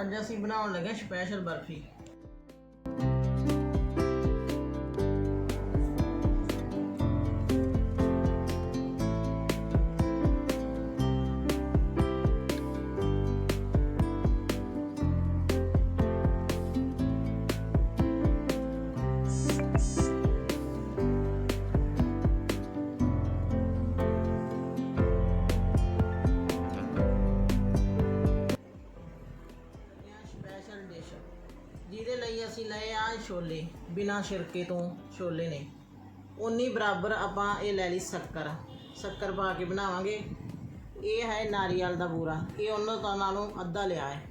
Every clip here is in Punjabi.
ਅੱਜ ਅਸੀਂ ਬਣਾਉਣ ਲੱਗੇ ਸਪੈਸ਼ਲ ਬਰਫੀ। ਲਈ ਅਸੀਂ ਲਏ ਆ ਛੋਲੇ, ਬਿਨਾ ਛਿਲਕੇ ਤੋਂ ਛੋਲੇ ਨੇ। ਉਨੀ ਬਰਾਬਰ ਆਪਾਂ ਇਹ ਲੈ ਲਈ ਸ਼ੱਕਰ। ਸ਼ੱਕਰ ਪਾ ਕੇ ਬਣਾਵਾਂਗੇ। ਇਹ ਹੈ ਨਾਰੀਅਲ ਦਾ ਬੂਰਾ। ਇਹ ਉਹਨਾਂ ਤੋਂ ਨਾਲੋਂ ਅੱਧਾ ਲਿਆ ਹੈ।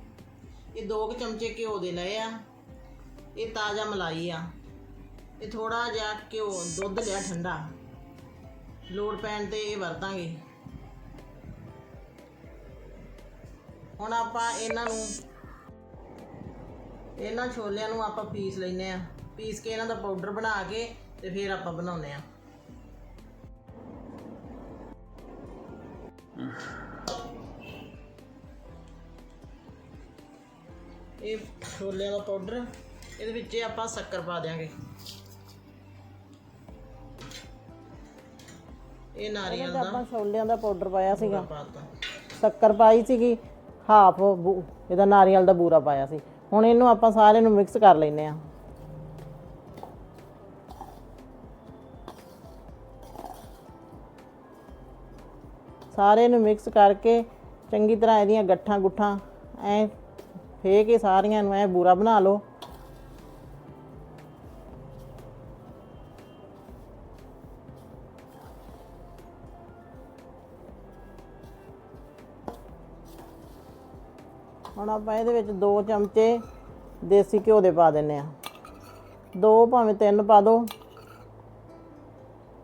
ਇਹ ਦੋ ਕੁ ਚਮਚੇ ਘਿਓ ਦੇ ਲਏ ਆ। ਇਹ ਤਾਜ਼ਾ ਮਲਾਈ ਆ। ਇਹ ਥੋੜਾ ਜਿਹਾ ਘਿਓ, ਦੁੱਧ ਲਿਆ ਠੰਡਾ। ਲੋੜ ਪੈਣ ਤੇ ਇਹ ਵਰਤਾਂਗੇ। ਹੁਣ ਆਪਾਂ ਇਹਨਾਂ ਨੂੰ ਇਹਨਾਂ ਛੋਲਿਆਂ ਨੂੰ ਆਪਾਂ ਪੀਸ ਲੈਨੇ ਆ ਪੀਸ ਕੇ ਇਹਨਾਂ ਦਾ ਪਾਊਡਰ ਬਣਾ ਕੇ ਤੇ ਫਿਰ ਆਪਾਂ ਬਣਾਉਨੇ ਆ ਇਹ ਛੋਲਿਆਂ ਦਾ ਪਾਊਡਰ ਇਹਦੇ ਵਿੱਚ ਆਪਾਂ ਸ਼ੱਕਰ ਪਾ ਦਿਆਂਗੇ। ਇਹ ਨਾਰੀਅਲ ਦਾ ਆਪਾਂ ਛੋਲਿਆਂ ਦਾ ਪਾਊਡਰ ਪਾਇਆ ਸੀਗਾ। ਪਾਤਾ ਸ਼ੱਕਰ ਪਾਈ ਸੀਗੀ ਹਾਫ ਇਹਦਾ ਨਾਰੀਅਲ ਦਾ ਬੂਰਾ ਪਾਇਆ ਸੀ। ਹੁਣ ਇਹਨੂੰ ਆਪਾਂ ਸਾਰੇ ਨੂੰ ਮਿਕਸ ਕਰ ਲੈਨੇ ਆ ਸਾਰੇ ਨੂੰ ਮਿਕਸ ਕਰਕੇ ਚੰਗੀ ਤਰ੍ਹਾਂ ਇਹਦੀਆਂ ਗੱਠਾਂ ਗੁੱਠਾਂ ਐ ਫੇ ਕੇ ਸਾਰੀਆਂ ਨੂੰ ਐ ਬੂਰਾ ਬਣਾ ਲਓ। ਹੁਣ ਆਪਾਂ ਇਹਦੇ ਵਿੱਚ 2 ਚਮਚੇ ਦੇਸੀ ਘਿਓ ਦੇ ਪਾ ਦਿੰਨੇ ਆ ਦੋ ਭਾਵੇਂ ਤਿੰਨ ਪਾ ਦਿਓ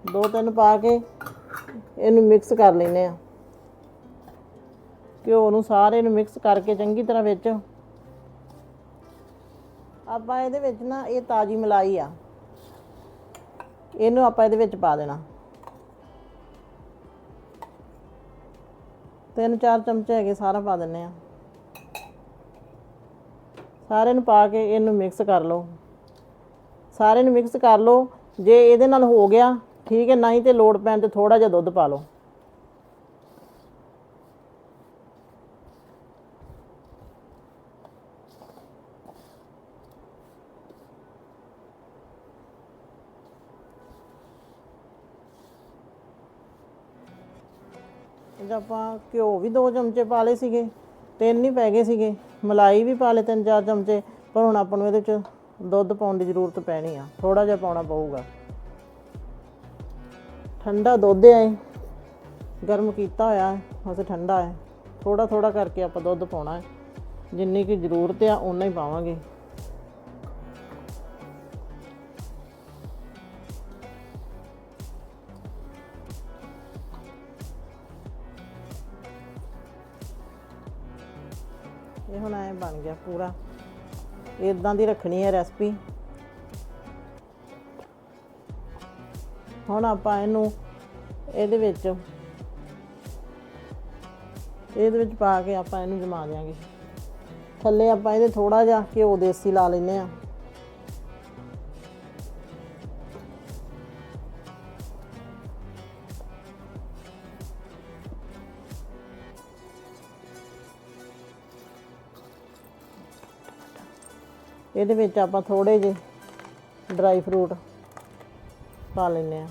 ਦੋ ਤਿੰਨ ਪਾ ਕੇ ਇਹਨੂੰ ਮਿਕਸ ਕਰ ਲੈਨੇ ਆ ਘਿਓ ਨੂੰ ਸਾਰੇ ਨੂੰ ਮਿਕਸ ਕਰਕੇ ਚੰਗੀ ਤਰ੍ਹਾਂ ਵਿੱਚ ਆਪਾਂ ਇਹਦੇ ਵਿੱਚ ਨਾ ਇਹ ਤਾਜੀ ਮਲਾਈ ਆ। ਇਹਨੂੰ ਆਪਾਂ ਇਹਦੇ ਵਿੱਚ ਪਾ ਦੇਣਾ। ਤਿੰਨ ਚਾਰ ਚਮਚੇ ਹੈਗੇ ਸਾਰਾ ਪਾ ਦਿੰਨੇ ਆ ਸਾਰੇ ਨੂੰ ਪਾ ਕੇ ਇਹਨੂੰ ਮਿਕਸ ਕਰ ਲਓ। ਸਾਰੇ ਨੂੰ ਮਿਕਸ ਕਰ ਲਓ। ਜੇ ਇਹਦੇ ਨਾਲ ਹੋ ਗਿਆ, ਠੀਕ ਹੈ, ਨਹੀਂ ਤੇ ਲੋੜ ਪੈਣ ਤੇ ਥੋੜਾ ਜਿਹਾ ਦੁੱਧ ਪਾ ਲਓ। ਇਹਦਾ ਆਪਾਂ ਘਿਓ ਵੀ 2 ਚਮਚੇ ਪਾ ਲਏ ਸੀਗੇ। ਤਿੰਨ ਹੀ ਪੈ ਗਏ ਸੀਗੇ। ਮਲਾਈ ਵੀ ਪਾ ਲਏ ਤਿੰਨ ਚਾਰ ਚਮਚੇ, ਪਰ ਹੁਣ ਆਪਾਂ ਨੂੰ ਇਹਦੇ ਚ ਦੁੱਧ ਪਾਉਣ ਦੀ ਜ਼ਰੂਰਤ ਪੈਣੀ ਆ। ਥੋੜਾ ਜਿਹਾ ਪਾਉਣਾ ਪਊਗਾ। ਠੰਡਾ ਦੁੱਧ ਹੈ ਗਰਮ ਕੀਤਾ ਹੋਇਆ ਵੈਸੇ ਠੰਡਾ ਹੈ। ਥੋੜਾ ਥੋੜਾ ਕਰਕੇ ਆਪਾਂ ਦੁੱਧ ਪਾਉਣਾ ਹੈ। ਜਿੰਨੀ ਕੀ ਜ਼ਰੂਰਤ ਆ ਉਨਾ ਹੀ ਪਾਵਾਂਗੇ। ਇਹ ਹੁਣ ਐ ਬਣ ਗਿਆ ਪੂਰਾ। ਇਦਾਂ ਦੀ ਰੱਖਣੀ ਹੈ ਰੈਸਪੀ। ਹੁਣ ਆਪਾਂ ਇਹਨੂੰ ਇਹਦੇ ਵਿੱਚ ਇਹਦੇ ਵਿੱਚ ਪਾ ਕੇ ਆਪਾਂ ਇਹਨੂੰ ਜਮਾ ਦਿਆਂਗੇ। ਥੱਲੇ ਆਪਾਂ ਇਹਦੇ ਥੋੜਾ ਜਿਹਾ ਘਿਓ ਦੇਸੀ ਲਾ ਲੈਨੇ ਆ ਇਹਦੇ ਵਿੱਚ ਆਪਾਂ ਥੋੜੇ ਜਿਹੇ ਡਰਾਈ ਫਰੂਟ ਪਾ ਲੈਨੇ ਆ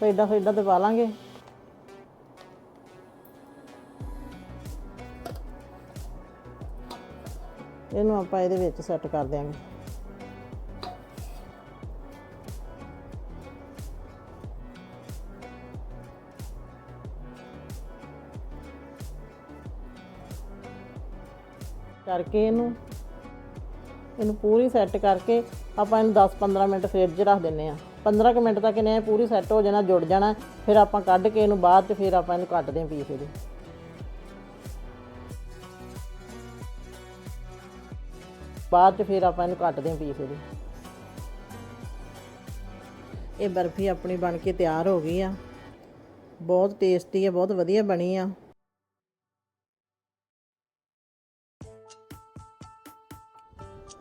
ਫੇਡਾ ਫੇਡਾ ਤੇ ਪਾ ਲਾਂਗੇ। ਇਹਨੂੰ ਆਪਾਂ ਇਹਦੇ ਵਿੱਚ ਸੈੱਟ ਕਰ ਦਿਆਂਗੇ। ਕਰਕੇ ਇਹਨੂੰ ਇਹਨੂੰ ਪੂਰੀ ਸੈੱਟ ਕਰਕੇ ਆਪਾਂ ਇਹਨੂੰ 10-15 ਮਿੰਟ ਫ੍ਰਿਜ 'ਚ ਰੱਖ ਦਿੰਨੇ ਆ 15 ਕੁ ਮਿੰਟ ਤੱਕ ਇਹਨੇ ਪੂਰੀ ਸੈੱਟ ਹੋ ਜਾਣਾ, ਜੁੜ ਜਾਣਾ, ਫਿਰ ਆਪਾਂ ਕੱਢ ਕੇ ਇਹਨੂੰ ਬਾਅਦ 'ਚ ਫਿਰ ਆਪਾਂ ਇਹਨੂੰ ਕੱਟਦੇ ਆਂ ਪੀਸ ਇਹਦੇ। ਬਾਅਦ ਚ ਫਿਰ ਆਪਾਂ ਇਹਨੂੰ ਕੱਟਦੇ ਹਾਂ ਪੀਸ ਇਹਦੇ। ਇਹ ਬਰਫੀ ਆਪਣੀ ਬਣ ਕੇ ਤਿਆਰ ਹੋ ਗਈ ਆ। ਬਹੁਤ ਟੇਸਟੀ ਆ, ਬਹੁਤ ਵਧੀਆ ਬਣੀ ਆ।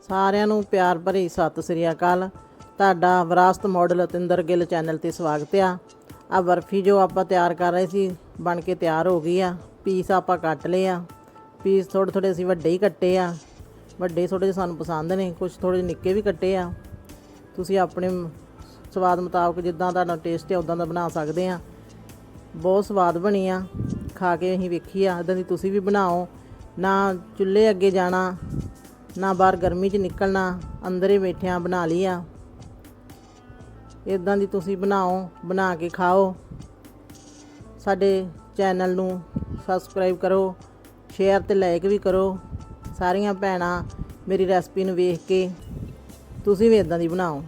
ਸਾਰਿਆਂ ਨੂੰ ਪਿਆਰ ਭਰੀ ਸਤਿ ਸ੍ਰੀ ਅਕਾਲ। ਤੁਹਾਡਾ ਵਿਰਾਸਤ ਮਾਡਲ ਅਤਿੰਦਰ ਗਿੱਲ ਚੈਨਲ ਤੇ ਸਵਾਗਤ ਆ। ਆ ਬਰਫੀ ਜੋ ਆਪਾਂ ਤਿਆਰ ਕਰ ਰਹੇ ਸੀ, ਬਣ ਕੇ ਤਿਆਰ ਹੋ ਗਈ ਆ। ਪੀਸ ਆਪਾਂ ਕੱਟ ਲਏ ਆ। ਪੀਸ ਥੋੜੇ ਥੋੜੇ ਅਸੀਂ ਵੱਡੇ ਹੀ ਕੱਟੇ ਆ। ਵੱਡੇ ਥੋੜੇ ਜਿਹੇ ਸਾਨੂੰ ਪਸੰਦ ਨੇ ਕੁਝ ਥੋੜੇ ਜਿਹੇ ਨਿੱਕੇ ਵੀ ਕੱਟੇ ਆ। ਤੁਸੀਂ ਆਪਣੇ ਸਵਾਦ ਮੁਤਾਬਕ ਜਿੱਦਾਂ ਤੁਹਾਡਾ ਟੇਸਟ ਹੈ ਉਦਾਂ ਦਾ ਬਣਾ ਸਕਦੇ ਆ। ਬਹੁਤ ਸਵਾਦ ਬਣੀ ਆ। ਖਾ ਕੇ ਅਸੀਂ ਵੇਖੀ ਆ, ਇਦਾਂ ਦੀ ਤੁਸੀਂ ਵੀ ਬਣਾਓ। ਨਾ ਚੁੱਲ੍ਹੇ ਅੱਗੇ ਜਾਣਾ ਨਾ ਬਾਹਰ ਗਰਮੀ 'ਚ ਨਿਕਲਣਾ, ਅੰਦਰ ਹੀ ਬੈਠਿਆਂ ਬਣਾ ਲਈ ਆ ਇਦਾਂ ਦੀ ਤੁਸੀਂ ਬਣਾਓ, ਬਣਾ ਕੇ ਖਾਓ। ਸਾਡੇ ਚੈਨਲ ਨੂੰ ਸਬਸਕ੍ਰਾਈਬ ਕਰੋ ਸ਼ੇਅਰ ਤੇ ਲਾਈਕ ਵੀ ਕਰੋ। ਸਾਰੀਆਂ ਭੈਣਾਂ ਮੇਰੀ ਰੈਸਪੀ ਨੂੰ ਵੇਖ ਕੇ ਤੁਸੀਂ ਵੀ ਇਦਾਂ ਦੀ ਬਣਾਓ।